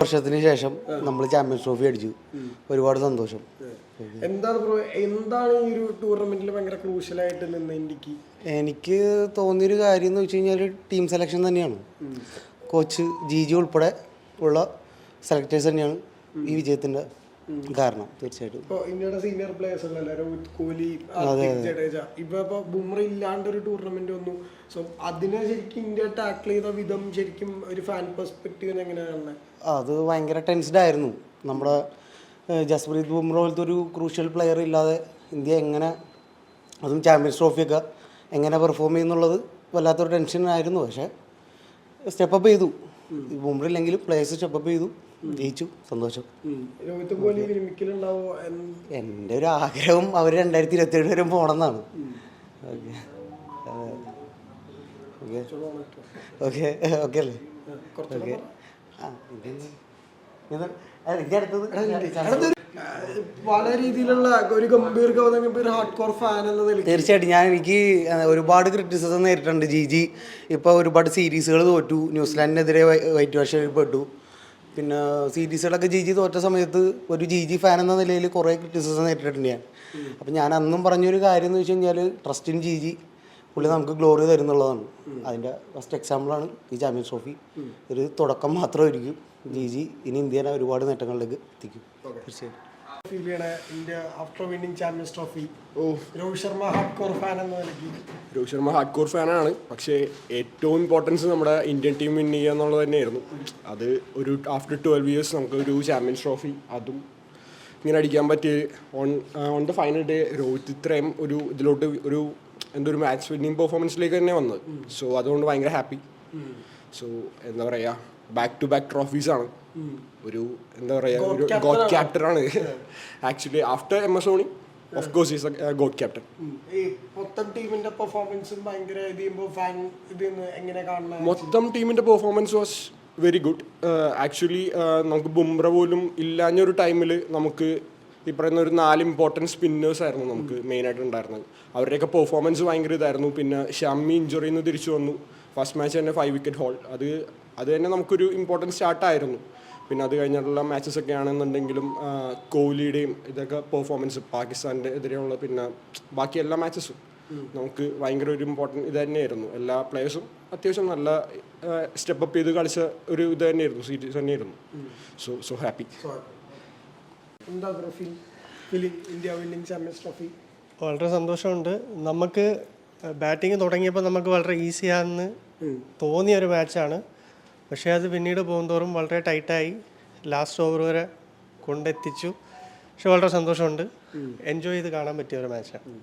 വർഷത്തിന് ശേഷം നമ്മൾ ചാമ്പ്യൻസ് ട്രോഫി അടിച്ചു. ഒരുപാട് സന്തോഷം. എന്താണ് എന്താണ് ഈ ഒരു ടൂർണമെന്റിൽ ഭയങ്കര ക്രൂഷ്യലായിട്ട് നിന്ന് ഇന്ത്യയ്ക്ക്? എനിക്ക് തോന്നിയൊരു കാര്യം എന്ന് വെച്ച് കഴിഞ്ഞാൽ ടീം സെലക്ഷൻ തന്നെയാണ്. കോച്ച് ജി ജി ഉൾപ്പെടെ ഉള്ള സെലക്ടേഴ്സ് തന്നെയാണ് ഈ വിജയത്തിന്റെ കാരണം തീർച്ചയായിട്ടും. ഇന്ത്യയുടെ സീനിയർ പ്ലേയേഴ്സ് ഉള്ളല്ലേ രോഹിത് കോഹ്ലി ഹാർദിക് ജഡേജ ഇപ്പൊ ബുംറ ഇല്ലാണ്ട് ഒരു ടൂർണമെന്റ് വന്നു. സോ അതിനെ ശരിക്കും ഇന്ത്യ ടാക്കിൾ ചെയ്ത വിധം ശരിക്കും ഒരു ഫാൻ എങ്ങനെയാണ് അത് ഭയങ്കര ടെൻസ്ഡ് ആയിരുന്നു. നമ്മുടെ ജസ്പ്രീത് ബുംറ പോലത്തെ ഒരു ക്രൂഷ്യൽ പ്ലെയർ ഇല്ലാതെ ഇന്ത്യ എങ്ങനെ അതും ചാമ്പ്യൻസ് ട്രോഫിയൊക്കെ എങ്ങനെ പെർഫോം ചെയ്യുന്നുള്ളത് വല്ലാത്തൊരു ടെൻഷൻ ആയിരുന്നു. പക്ഷേ സ്റ്റെപ്പപ്പ് ചെയ്തു. ബുംറ ഇല്ലെങ്കിലും പ്ലേയേഴ്സ് സ്റ്റെപ്പപ്പ് ചെയ്തു. ജയിച്ചു. സന്തോഷം. എന്റെ ഒരു ആഗ്രഹം അവർ രണ്ടായിരത്തി ഇരുപത്തി ഏഴ് വരെ പോകണമെന്നാണ് ഓക്കെ. ഓക്കെ. ഓക്കെ. അല്ലേ? ഓക്കെ. ആ പല രീതിയിലുള്ള ഒരു Gambhir Gautam Gambhir hard core fan എന്ന നിലയിൽ തീർച്ചയായിട്ടും. ഞാൻ എനിക്ക് ഒരുപാട് ക്രിറ്റിസിസം നേരിട്ടുണ്ട്. ജി ജി ഇപ്പോൾ ഒരുപാട് സീരീസുകൾ തോറ്റു. ന്യൂസിലാൻഡിനെതിരെ വൈറ്റ് വാഷ് പെട്ടു പിന്നെ സീരീസുകളൊക്കെ ജി ജി തോറ്റ സമയത്ത് ഒരു ജി ജി ഫാൻ എന്ന നിലയിൽ കുറേ ക്രിറ്റിസിസം നേരിട്ടിട്ടുണ്ട് ഞാൻ. അപ്പം ഞാൻ അന്നും പറഞ്ഞൊരു കാര്യം എന്ന് വെച്ച് കഴിഞ്ഞാൽ ട്രസ്റ്റ് ഇൻ ജി ജി പുള്ളി നമുക്ക് ഗ്ലോറി തരുന്നുള്ളതാണ്. അതിന്റെ ഫസ്റ്റ് എക്സാമ്പിളാണ് ഈ ചാമ്പ്യൻസ് ട്രോഫി ഒരു തുടക്കം മാത്രമായിരിക്കും ജി ജി ഇനി ഇന്ത്യനെ ഒരുപാട് നേട്ടങ്ങളിലേക്ക് എത്തിക്കും. തീർച്ചയായിട്ടും. ഫീൽ ചെയ്യണ India after winning champions trophy oh. Rohit Sharma hardcore fan എന്ന നിലയ്ക്ക് രോഹിത് ശർമ്മ ഹാർഡ് കോർ ഫാനാണ് പക്ഷേ ഏറ്റവും ഇമ്പോർട്ടൻസ് നമ്മുടെ ഇന്ത്യൻ ടീം വിൻ ചെയ്യുക എന്നുള്ളത് തന്നെയായിരുന്നു. അത് ഒരു ആഫ്റ്റർ ട്വൽവ് ഇയേഴ്സ് നമുക്ക് ഒരു ചാമ്പ്യൻസ് ട്രോഫി അതും ഇങ്ങനെ അടിക്കാൻ പറ്റിയ on on the final day Rohit ഇത്രയും ഒരു ഇതിലോട്ട് ഒരു എന്തൊരു മാച്ച് വിന്നിങ് പെർഫോമൻസിലേക്ക് തന്നെ വന്നത്. സോ അതുകൊണ്ട് ഭയങ്കര ഹാപ്പി സോ എന്താ പറയുക ബാക്ക് ടു ബാക്ക് ട്രോഫീസ് ആണ്. ഒരു എന്താ പറയുക ഒരു ഗോഡ് ക്യാപ്റ്റർ ആണ്. Actually after M S Dhoni of course is god captain ഈ മൊത്തം ടീമിന്റെ പെർഫോമൻസും ഭയങ്കര ഇത് ചെയ്യുമ്പോൾ ഫാൻ ഇത് എങ്ങനെ കാണുന്നത് മൊത്തം ടീമിന്റെ performance was very good actually നമുക്ക് ബുംറ പോലും ഇല്ലാഞ്ഞൊരു ടൈമിൽ നമുക്ക് ഈ പറയുന്ന ഒരു നാല് ഇമ്പോർട്ടന്റ് സ്പിന്നേഴ്സ് ആയിരുന്നു നമുക്ക് മെയിനായിട്ട് ഉണ്ടായിരുന്നത്. അവരുടെയൊക്കെ പെർഫോമൻസ് ഭയങ്കര ഇതായിരുന്നു. പിന്നെ ഷമ്മി ഇഞ്ചുറിയിൽ നിന്ന് തിരിച്ചു വന്നു. ഫസ്റ്റ് മാച്ച് തന്നെ ഫൈവ് വിക്കറ്റ് ഹോൾ അത് അത് തന്നെ നമുക്കൊരു ഇമ്പോർട്ടന്റ് സ്റ്റാർട്ടായിരുന്നു പിന്നെ അത് കഴിഞ്ഞിട്ടുള്ള മാച്ചസ് ഒക്കെ ആണെന്നുണ്ടെങ്കിലും കോഹ്ലിയുടെയും ഇതൊക്കെ പെർഫോമൻസ് പാകിസ്ഥാന്റെ എതിരെയുള്ള പിന്നെ ബാക്കി എല്ലാ മാച്ചസും നമുക്ക് ഭയങ്കര ഒരു ഇമ്പോർട്ടന്റ് ഇത് തന്നെയായിരുന്നു. എല്ലാ പ്ലേയേഴ്സും അത്യാവശ്യം നല്ല സ്റ്റെപ്പ് അപ്പ് ചെയ്ത് കളിച്ച ഒരു ഇത് തന്നെയായിരുന്നു സീരീസ് തന്നെയായിരുന്നു. സോ സോ ഹാപ്പി എന്താ ഇന്ത്യ വിന്നിംഗ് ചാമ്പ്യൻസ് ട്രോഫി വളരെ സന്തോഷമുണ്ട്. നമുക്ക് ബാറ്റിംഗ് തുടങ്ങിയപ്പോൾ നമുക്ക് വളരെ ഈസിയാണെന്ന് തോന്നിയ ഒരു മാച്ചാണ് പക്ഷേ അത് പിന്നീട് പോകുന്തോറും വളരെ ടൈറ്റായി ലാസ്റ്റ് ഓവർ വരെ കൊണ്ടെത്തിച്ചു. പക്ഷെ വളരെ സന്തോഷമുണ്ട്. എൻജോയ് ചെയ്ത് കാണാൻ പറ്റിയ ഒരു മാച്ചാണ്.